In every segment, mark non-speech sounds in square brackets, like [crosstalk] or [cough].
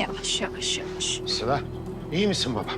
Yavaş yavaş yavaş. Sıla, iyi misin baba?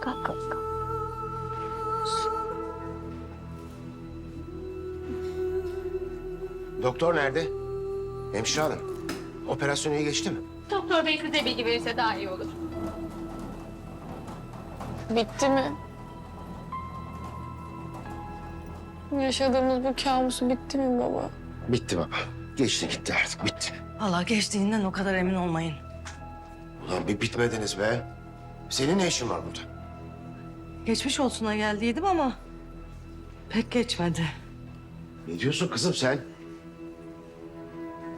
Kalk kalk kalk. Doktor nerede? Hemşire hanım, operasyon iyi geçti mi? Doktor bey size bilgi verirse daha iyi olur. Bitti mi? Yaşadığımız bu kabusu bitti mi baba? Bitti baba. Geçti gitti artık, bitti. Allah geçtiğinden o kadar emin olmayın. Ulan bir bitmediniz be. Senin ne işin var burada? Geçmiş olsuna geldiydim ama pek geçmedi. Ne diyorsun kızım sen?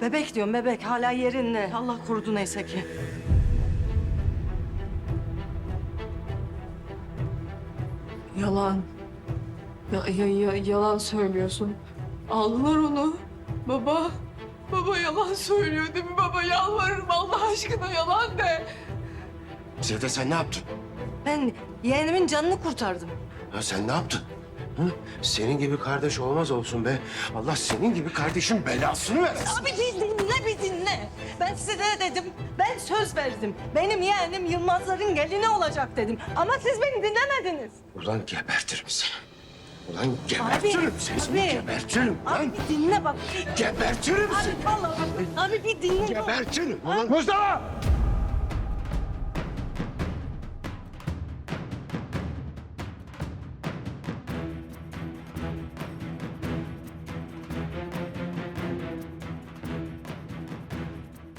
Bebek diyorum bebek hala yerinde. Allah korudu neyse ki. Yalan. Ya, ya, ya, yalan söylüyorsun. Aldılar onu. Baba. Baba yalan söylüyor değil mi baba? Yalvarırım Allah aşkına yalan de. Sevde sen ne yaptın? Ben yeğenimin canını kurtardım. Ha, sen ne yaptın? Hı? Senin gibi kardeş olmaz olsun be. Allah senin gibi kardeşin belasını versin. Abi dinle. Ben size de dedim. Ben söz verdim. Benim yeğenim Yılmazların gelini olacak dedim. Ama siz beni dinlemediniz. Ulan gebertirim seni. Ulan gebertirim seni. abi. Gebertirim Abi lan. bir dinle bak. Gebertirim seni. Abi vallahi bak. Abi bir dinle. Gebertirim. Ulan Mustafa!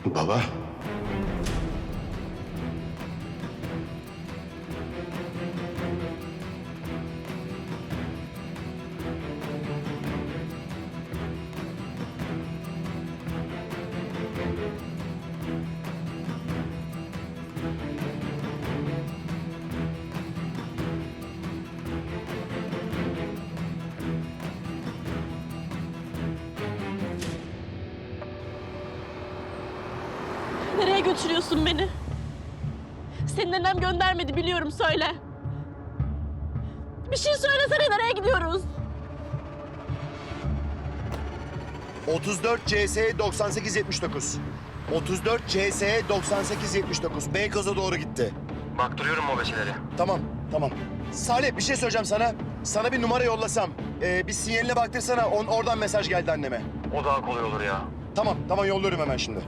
Baba. Götürüyorsun beni? Senin annem göndermedi biliyorum söyle. Bir şey söylesene nereye gidiyoruz? 34 CS 9879. 34 CS 9879. Beykoz'a doğru gitti. Baktırıyorum mobeseleri. Tamam, tamam. Salih bir şey söyleyeceğim sana. Sana bir numara yollasam. Ee, bir sinyaline baktırsana. On, oradan mesaj geldi anneme. O daha kolay olur ya. Tamam, tamam yolluyorum hemen şimdi.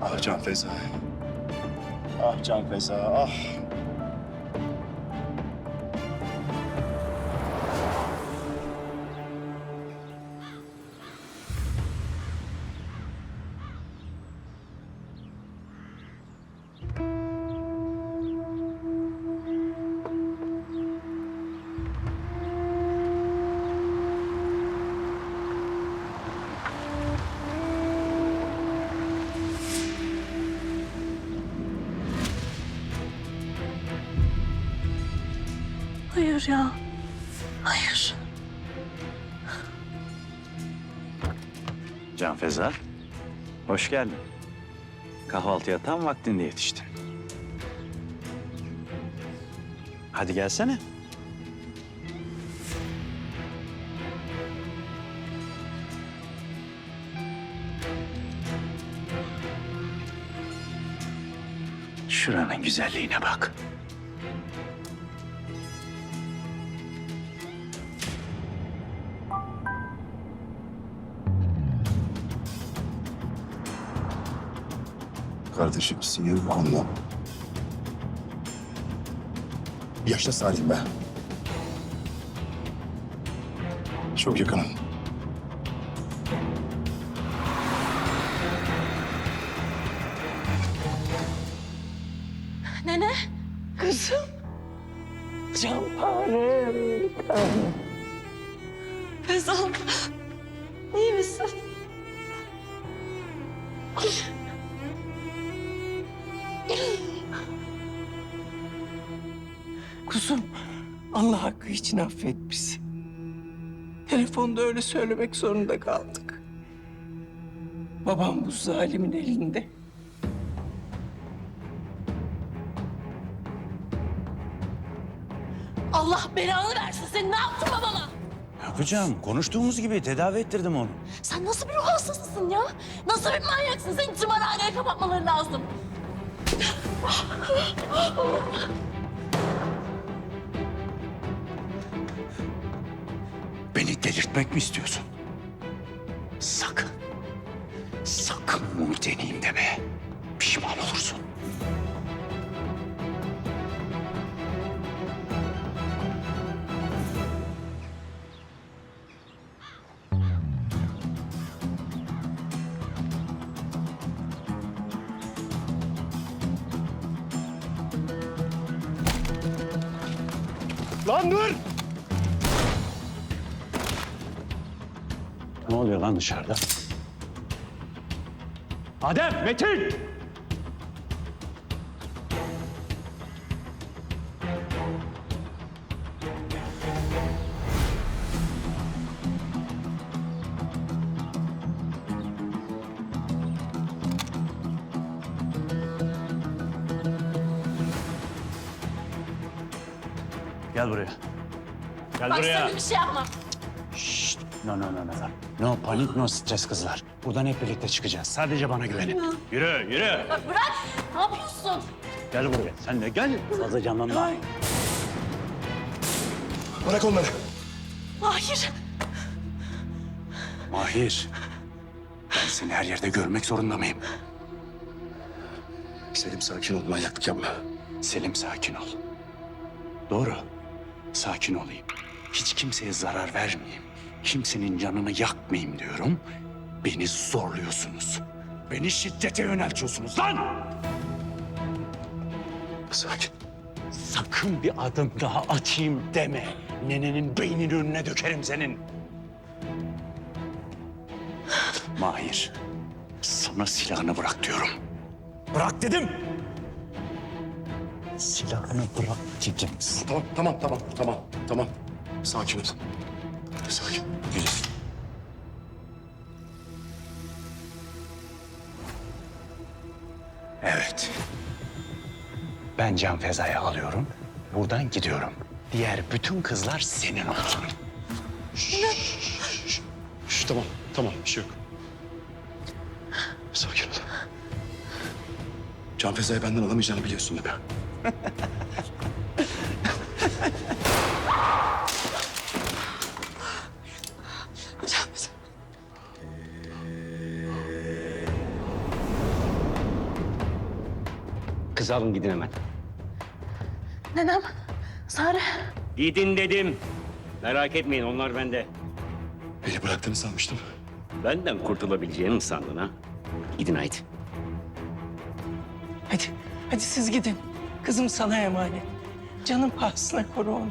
Ah Can Feza. Ah Can Feza, ah. Hayır ya. Hayır. Can Feza, hoş geldin. Kahvaltıya tam vaktinde yetiştin. Hadi gelsene. Şuranın güzelliğine bak. Kardeşim sinir anla. Yaşta Salih be. Çok yakınım. Nene. Kızım. Canparem. Fezal. İyi misin? Kuzum, Allah hakkı için affet bizi. Telefonda öyle söylemek zorunda kaldık. Babam bu zalimin elinde. Allah belanı versin. Sen ne yaptın babama? Yapacağım? Konuştuğumuz gibi tedavi ettirdim onu. Sen nasıl bir ruh hastasısın ya? Nasıl bir manyaksın? Seni tımarhaneye kapatmaları lazım. Delirtmek mi istiyorsun? Sakın. Sakın bunu deneyeyim deme. Pişman olursun. Lan dur! Oluyor lan dışarıda? Adem, Metin! Gel buraya. Gel Bak buraya. sakın bir şey yapma. Şşt. No, no, no, no. No panik, no stres kızlar. Buradan hep birlikte çıkacağız. Sadece bana güvenin. Yürü, yürü. Bak bırak. Ne yapıyorsun? Gel buraya. Sen de gel. Fazla canlanma. Bırak onları. Mahir. Mahir. Ben seni her yerde görmek zorunda mıyım? Selim sakin ol manyaklık yapma. Selim sakin ol. Doğru. Sakin olayım. Hiç kimseye zarar vermeyeyim. Kimsenin canını yakmayayım diyorum. Beni zorluyorsunuz. Beni şiddete yöneltiyorsunuz lan! Sakin. Sakın bir adım daha atayım deme. Nenenin beyninin önüne dökerim senin. Mahir, sana silahını bırak diyorum. Bırak dedim. Silahını bırak dedim. Tamam, tamam, tamam, tamam, tamam. Sakin ol. Sakin. Güzel. Evet. Ben Can Feza'yı alıyorum. Buradan gidiyorum. Diğer bütün kızlar senin olsun. Şş, tamam, tamam. Bir şey yok. Sakin ol. Can Feza'yı benden alamayacağını biliyorsun değil mi? [laughs] Kız alın gidin hemen. Nenem. Sare. Gidin dedim. Merak etmeyin onlar bende. Beni bıraktığını sanmıştım. Benden kurtulabileceğini mi sandın ha? Gidin haydi. Hadi, hadi siz gidin. Kızım sana emanet. Canın pahasına koru onu.